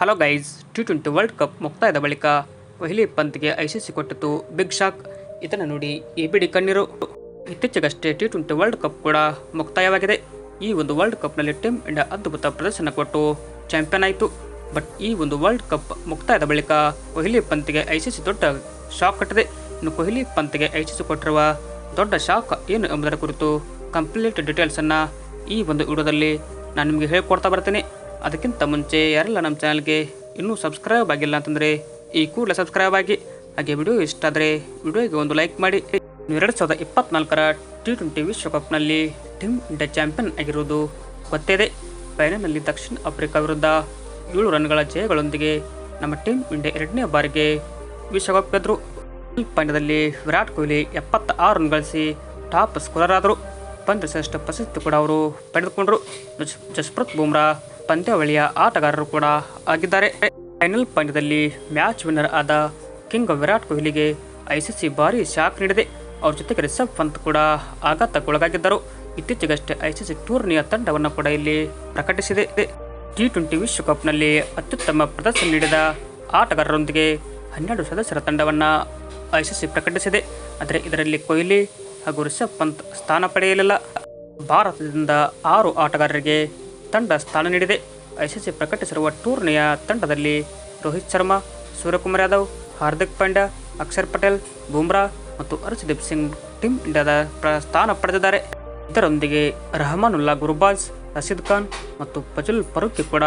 Hello guys, T twenty world cup ಮುಕ್ತಾಯದ ಬಳಿಕ ಕೊಹ್ಲಿ ಪಂತ್ಗೆ ಐಸಿಸಿ ಕೊಟ್ಟಿತು ಬಿಗ್ ಶಾಕ್. ಇದನ್ನು ನೋಡಿ ಎ ಬಿಡಿ ಕಣ್ಣೀರು. ಇತ್ತೀಚೆಗಷ್ಟೇ ಟಿ ಟ್ವೆಂಟಿ ವರ್ಲ್ಡ್ ಕಪ್ ಕೂಡ ಮುಕ್ತಾಯವಾಗಿದೆ. ಈ ಒಂದು ವರ್ಲ್ಡ್ ಕಪ್ನಲ್ಲಿ ಟೀಮ್ ಇಂಡಿಯಾ ಅದ್ಭುತ ಪ್ರದರ್ಶನ ಕೊಟ್ಟು ಚಾಂಪಿಯನ್ ಆಯಿತು. ಬಟ್ ಈ ಒಂದು ವರ್ಲ್ಡ್ ಕಪ್ ಮುಕ್ತಾಯದ ಬಳಿಕ ಕೊಹ್ಲಿ ಪಂತ್ಗೆ ಐಸಿಸಿ ದೊಡ್ಡ ಶಾಕ್ ಕಟ್ಟಿದೆ. ಇನ್ನು ಕೊಹ್ಲಿ ಪಂತ್ಗೆ ಐಸಿಸಿ ಕೊಟ್ಟಿರುವ ದೊಡ್ಡ ಶಾಕ್ ಏನು ಎಂಬುದರ ಕುರಿತು ಕಂಪ್ಲೀಟ್ ಡೀಟೇಲ್ಸನ್ನು ಈ ಒಂದು ವಿಡಿಯೋದಲ್ಲಿ ನಾನು ನಿಮಗೆ ಹೇಳ್ಕೊಡ್ತಾ ಬರ್ತೀನಿ. ಅದಕ್ಕಿಂತ ಮುಂಚೆ ಯಾರೆಲ್ಲ ನಮ್ಮ ಚಾನಲ್ಗೆ ಇನ್ನೂ ಸಬ್ಸ್ಕ್ರೈಬ್ ಆಗಿಲ್ಲ ಅಂತಂದರೆ ಈ ಕೂಡಲೇ ಸಬ್ಸ್ಕ್ರೈಬ್ ಆಗಿ. ಹಾಗೆ ವಿಡಿಯೋ ಇಷ್ಟ ಆದರೆ ವಿಡಿಯೋಗೆ ಒಂದು ಲೈಕ್ ಮಾಡಿ. ಎರಡು ಸಾವಿರದ ಇಪ್ಪತ್ನಾಲ್ಕರ ಟಿ ಟ್ವೆಂಟಿ ವಿಶ್ವಕಪ್ನಲ್ಲಿ ಟೀಮ್ ಇಂಡಿಯಾ ಚಾಂಪಿಯನ್ ಆಗಿರುವುದು ಗೊತ್ತಿದೆ. ಫೈನಲ್ನಲ್ಲಿ ದಕ್ಷಿಣ ಆಫ್ರಿಕಾ ವಿರುದ್ಧ ಏಳು ರನ್ಗಳ ಜಯಗಳೊಂದಿಗೆ ನಮ್ಮ ಟೀಮ್ ಇಂಡಿಯಾ ಎರಡನೇ ಬಾರಿಗೆ ವಿಶ್ವಕಪ್ ಗೆದ್ದರು ಪಂದ್ಯದಲ್ಲಿ ವಿರಾಟ್ ಕೊಹ್ಲಿ ಎಪ್ಪತ್ತ ಆರು ರನ್ ಗಳಿಸಿ ಟಾಪ್ ಸ್ಕೋರರ್ ಆದರು. ಪಂದ್ಯ ಶ್ರೇಷ್ಠ ಪ್ರಶಸ್ತಿ ಕೂಡ ಅವರು ಪಡೆದುಕೊಂಡರು. ಜಸ್ಪ್ರೀತ್ ಬುಮ್ರಾ ಪಂದ್ಯಾವಳಿಯ ಆಟಗಾರರು ಕೂಡ ಆಗಿದ್ದಾರೆ. ಫೈನಲ್ ಪಂದ್ಯದಲ್ಲಿ ಮ್ಯಾಚ್ ವಿನ್ನರ್ ಆದ ಕಿಂಗ್ ವಿರಾಟ್ ಕೊಹ್ಲಿಗೆ ಐಸಿಸಿ ಭಾರಿ ಶಾಕ್ ನೀಡಿದೆ. ಅವ್ರ ಜೊತೆಗೆ ರಿಷಬ್ ಪಂತ್ ಕೂಡ ಆಘಾತಕ್ಕೊಳಗಾಗಿದ್ದರು. ಇತ್ತೀಚೆಗಷ್ಟೇ ಐಸಿಸಿ ಟೂರ್ನಿಯ ತಂಡವನ್ನು ಕೂಡ ಇಲ್ಲಿ ಪ್ರಕಟಿಸಿದೆ. ಟಿ ಟ್ವೆಂಟಿ ವಿಶ್ವಕಪ್ನಲ್ಲಿ ಅತ್ಯುತ್ತಮ ಪ್ರದರ್ಶನ ನೀಡಿದ ಆಟಗಾರರೊಂದಿಗೆ ಹನ್ನೆರಡು ಸದಸ್ಯರ ತಂಡವನ್ನು ಐಸಿಸಿ ಪ್ರಕಟಿಸಿದೆ. ಆದರೆ ಇದರಲ್ಲಿ ಕೊಹ್ಲಿ ಹಾಗೂ ರಿಷಬ್ ಪಂತ್ ಸ್ಥಾನ ಪಡೆಯಲಿಲ್ಲ. ಭಾರತದಿಂದ ಆರು ಆಟಗಾರರಿಗೆ ತಂಡ ಸ್ಥಾನ ನೀಡಿದೆ. ಐಸಿಸಿ ಪ್ರಕಟಿಸಿರುವ ಟೂರ್ನಿಯ ತಂಡದಲ್ಲಿ ರೋಹಿತ್ ಶರ್ಮಾ, ಸೂರ್ಯಕುಮಾರ್ ಯಾದವ್, ಹಾರ್ದಿಕ್ ಪಾಂಡ್ಯ, ಅಕ್ಷರ್ ಪಟೇಲ್, ಬುಮ್ರಾ ಮತ್ತು ಹರ್ಷದೀಪ್ ಸಿಂಗ್ ಟೀಮ್ ಇಂಡಿಯಾದ ಪ್ರ- ಸ್ಥಾನ ಪಡೆದಿದ್ದಾರೆ. ಇದರೊಂದಿಗೆ ರಹಮಾನುಲ್ಲಾ ಗುರುಬಾಜ್, ರಶೀದ್ ಖಾನ್ ಮತ್ತು ಫಜುಲ್ ಫರೂಕಿ ಕೂಡ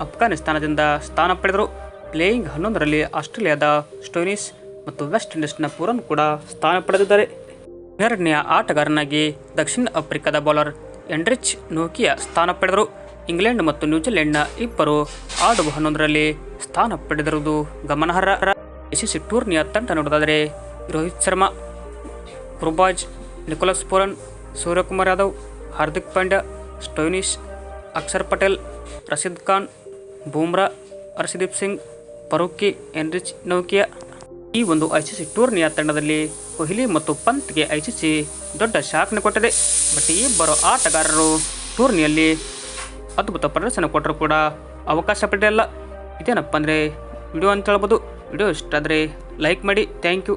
ಅಫ್ಘಾನಿಸ್ತಾನದಿಂದ ಸ್ಥಾನ ಪಡೆದರು. ಪ್ಲೇಯಿಂಗ್ ಹನ್ನೊಂದರಲ್ಲಿ ಆಸ್ಟ್ರೇಲಿಯಾದ ಸ್ಟೋನಿಸ್ ಮತ್ತು ವೆಸ್ಟ್ ಇಂಡೀಸ್ನ ಪೂರನ್ ಕೂಡ ಸ್ಥಾನ ಪಡೆದಿದ್ದಾರೆ. ಎರಡನೆಯ ಆಟಗಾರನಾಗಿ ದಕ್ಷಿಣ ಆಫ್ರಿಕಾದ ಬೌಲರ್ ಎಂಡ್ರಿಚ್ ನೋಕಿಯಾ ಸ್ಥಾನ ಪಡೆದರು. ಇಂಗ್ಲೆಂಡ್ ಮತ್ತು ನ್ಯೂಜಿಲೆಂಡ್ನ ಇಬ್ಬರು ಆಡುವ ಹನ್ನೊಂದರಲ್ಲಿ ಸ್ಥಾನ ಪಡೆದಿರುವುದು ಗಮನಾರ್ಹ. ಐಸಿಸಿ ಟೂರ್ನಿಯ ತಂಡ ನೋಡೋದಾದರೆ Rohit Sharma Gurbaz Nicholas Pooran Suryakumar Yadav, Hardik Pandya Stoinis Axar Patel, Rashid Khan, Bumrah, Arshdeep Singh Farooqi Anrich ನೌಕಿಯಾ. ಈ ಒಂದು ಐಸಿಸಿ ಟೂರ್ನಿಯ ತಂಡದಲ್ಲಿ ಕೊಹ್ಲಿ ಮತ್ತು ಪಂತ್ಗೆ ಐಸಿಸಿ ದೊಡ್ಡ ಶಾಕ್ನ ಕೊಟ್ಟಿದೆ. ಬಟ್ ಇಬ್ಬರು ಆಟಗಾರರು ಟೂರ್ನಿಯಲ್ಲಿ ಅದ್ಭುತ ಪ್ರದರ್ಶನ ಕೊಟ್ಟರು ಕೂಡ ಅವಕಾಶ ಪಡೆಯಲ್ಲ ಇದೇನಪ್ಪ ಅಂದರೆ, ವಿಡಿಯೋ ಅಂತ ಹೇಳ್ಬೋದು. ವಿಡಿಯೋ ಇಷ್ಟ ಆದರೆ ಲೈಕ್ ಮಾಡಿ. Thank you